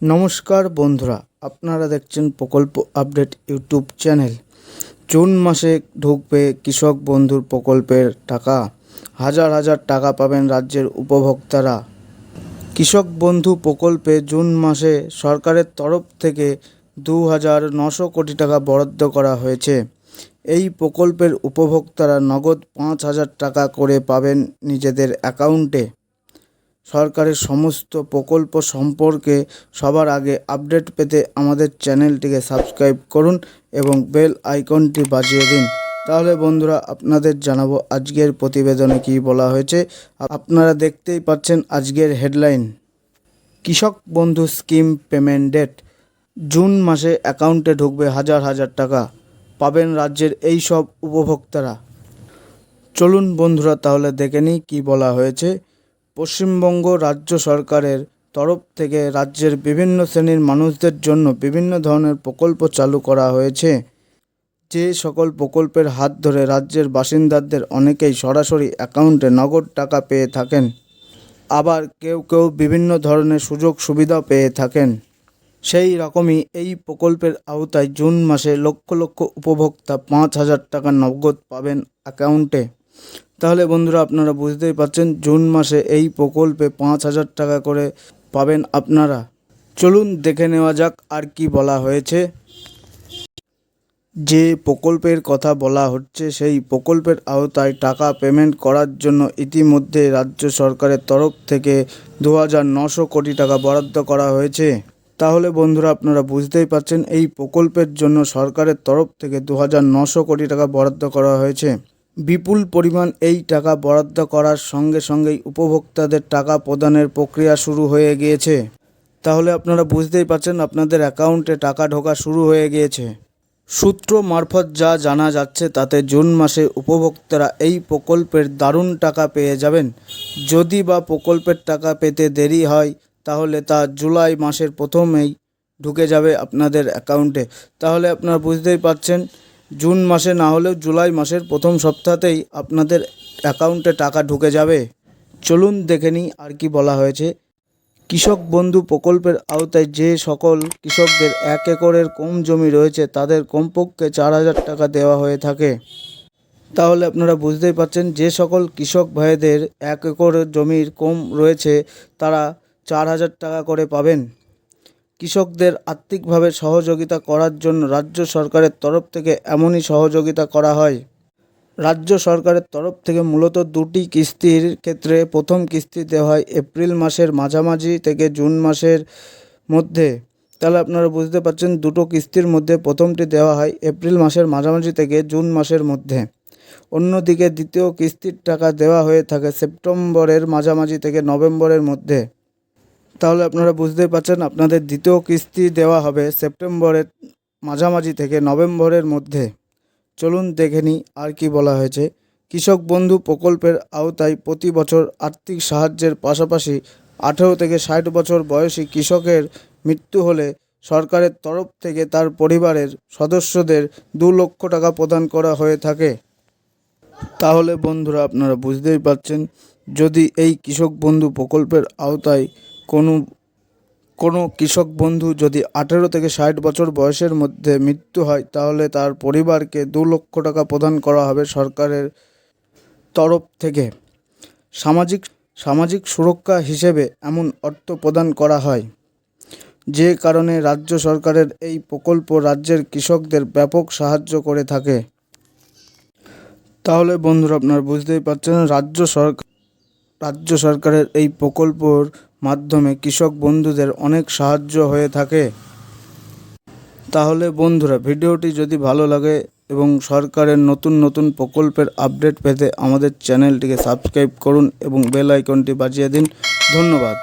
নমস্কার বন্ধুরা, আপনারা দেখছেন প্রকল্প আপডেট ইউটিউব চ্যানেল। জুন মাসে ঢুকবে কৃষক বন্ধুর প্রকল্পের টাকা। হাজার হাজার টাকা পাবেন রাজ্যের উপভোক্তারা। কৃষক বন্ধু প্রকল্পে জুন মাসে সরকারের তরফ থেকে দু হাজার নশো কোটি টাকা বরাদ্দ করা হয়েছে। এই প্রকল্পের উপভোক্তারা নগদ পাঁচ হাজার টাকা করে পাবেন নিজেদের অ্যাকাউন্টে। সরকারের সমস্ত প্রকল্প সম্পর্কে সবার আগে আপডেট পেতে আমাদের চ্যানেলটিকে সাবস্ক্রাইব করুন এবং বেল আইকনটি বাজিয়ে দিন। তাহলে বন্ধুরা, আপনাদের জানাব আজকের প্রতিবেদনে কী বলা হয়েছে। আপনারা দেখতেই পাচ্ছেন আজকের হেডলাইন। কৃষক বন্ধু স্কিম পেমেন্ট ডেট। জুন মাসে অ্যাকাউন্টে ঢুকবে হাজার হাজার টাকা। পাবেন রাজ্যের এই সব উপভোক্তারা। চলুন বন্ধুরা, তাহলে দেখে নিই কী বলা হয়েছে। পশ্চিমবঙ্গ রাজ্য সরকারের তরফ থেকে রাজ্যের বিভিন্ন শ্রেণির মানুষদের জন্য বিভিন্ন ধরনের প্রকল্প চালু করা হয়েছে। যে সকল প্রকল্পের হাত ধরে রাজ্যের বাসিন্দাদের অনেকেই সরাসরি অ্যাকাউন্টে নগদ টাকা পেয়ে থাকেন। আবার কেউ কেউ বিভিন্ন ধরনের সুযোগ সুবিধা পেয়ে থাকেন। সেই রকমই এই প্রকল্পের আওতায় জুন মাসে লক্ষ লক্ষ উপভোক্তা পাঁচ হাজার টাকা নগদ পাবেন অ্যাকাউন্টে। তাহলে বন্ধুরা আপনারা বুঝতেই পারছেন, জুন মাসে এই প্রকল্পে পাঁচ হাজার টাকা করে পাবেন আপনারা। চলুন দেখে নেওয়া যাক আর কি বলা হয়েছে। যে প্রকল্পের কথা বলা হচ্ছে, সেই প্রকল্পের আওতায় টাকা পেমেন্ট করার জন্য ইতিমধ্যে রাজ্য সরকারের তরফ থেকে দু কোটি টাকা বরাদ্দ করা হয়েছে। তাহলে বন্ধুরা আপনারা বুঝতেই পারছেন, এই প্রকল্পের জন্য সরকারের তরফ থেকে দু কোটি টাকা বরাদ্দ করা হয়েছে। বিপুল পরিমাণ এই টাকা বরাদ্দ করার সঙ্গে সঙ্গেই উপভোক্তাদের টাকা প্রদানের প্রক্রিয়া শুরু হয়ে গিয়েছে। তাহলে আপনারা বুঝতেই পারছেন আপনাদের অ্যাকাউন্টে টাকা ঢোকা শুরু হয়ে গিয়েছে। সূত্র মারফত যা জানা যাচ্ছে, তাতে জুন মাসে উপভোক্তারা এই প্রকল্পের দারুণ টাকা পেয়ে যাবেন। যদি বা প্রকল্পের টাকা পেতে দেরি হয়, তাহলে তা জুলাই মাসের প্রথমেই ঢুকে যাবে আপনাদের অ্যাকাউন্টে। তাহলে আপনারা বুঝতেই পারছেন জুন মাসে না হলেও জুলাই মাসের প্রথম সপ্তাহতেই আপনাদের অ্যাকাউন্টে টাকা ঢুকে যাবে। চলুন দেখে নিই আর কি বলা হয়েছে। কৃষক বন্ধু প্রকল্পের আওতায় যে সকল কৃষকদের এক একরের কম জমি রয়েছে, তাদের কমপক্ষে চার হাজার টাকা দেওয়া হয়ে থাকে। তাহলে আপনারা বুঝতেই পারছেন, যে সকল কৃষক ভাইদের এক একর জমির কম রয়েছে, তারা চার হাজার টাকা করে পাবেন। কৃষকদের আর্থিকভাবে সহযোগিতা করার জন্য রাজ্য সরকারের তরফ থেকে এমনই সহযোগিতা করা হয়। রাজ্য সরকারের তরফ থেকে মূলত দুটি কিস্তির ক্ষেত্রে প্রথম কিস্তি দেওয়া হয় এপ্রিল মাসের মাঝামাঝি থেকে জুন মাসের মধ্যে। তাহলে আপনারা বুঝতে পারছেন দুটো কিস্তির মধ্যে প্রথমটি দেওয়া হয় এপ্রিল মাসের মাঝামাঝি থেকে জুন মাসের মধ্যে। অন্যদিকে দ্বিতীয় কিস্তির টাকা দেওয়া হয়ে থাকে সেপ্টেম্বরের মাঝামাঝি থেকে নভেম্বরের মধ্যে। তাহলে আপনারা বুঝতেই পারছেন আপনাদের দ্বিতীয় কিস্তি দেওয়া হবে সেপ্টেম্বরের মাঝামাঝি থেকে নভেম্বরের মধ্যে। চলুন দেখে নিই আর কি বলা হয়েছে। কৃষক বন্ধু প্রকল্পের আওতায় প্রতি বছর আর্থিক সাহায্যের পাশাপাশি আঠেরো থেকে ষাট বছর বয়সী কৃষকের মৃত্যু হলে সরকারের তরফ থেকে তার পরিবারের সদস্যদের দু লক্ষ টাকা প্রদান করা হয়ে থাকে। তাহলে বন্ধুরা আপনারা বুঝতেই পারছেন, যদি এই কৃষক বন্ধু প্রকল্পের আওতায় কোনো কোনো কৃষক বন্ধু যদি আঠেরো থেকে ষাট বছর বয়সের মধ্যে মৃত্যু হয়, তাহলে তার পরিবারকে দু লক্ষ টাকা প্রদান করা হবে সরকারের তরফ থেকে। সামাজিক সামাজিক সুরক্ষা হিসেবে এমন অর্থ প্রদান করা হয়, যে কারণে রাজ্য সরকারের এই প্রকল্প রাজ্যের কৃষকদের ব্যাপক সাহায্য করে থাকে। তাহলে বন্ধুরা, আপনারা বুঝতেই পারছেন, রাজ্য সরকার রাজ্য সরকারের এই প্রকল্পর মাধ্যমে কৃষক বন্ধুদের অনেক সাহায্য হয়ে থাকে। তাহলে বন্ধুরা, ভিডিওটি যদি ভালো লাগে এবং সরকারের নতুন নতুন প্রকল্পের আপডেট পেতে আমাদের চ্যানেলটিকে সাবস্ক্রাইব করুন এবং বেল আইকনটি বাজিয়ে দিন। ধন্যবাদ।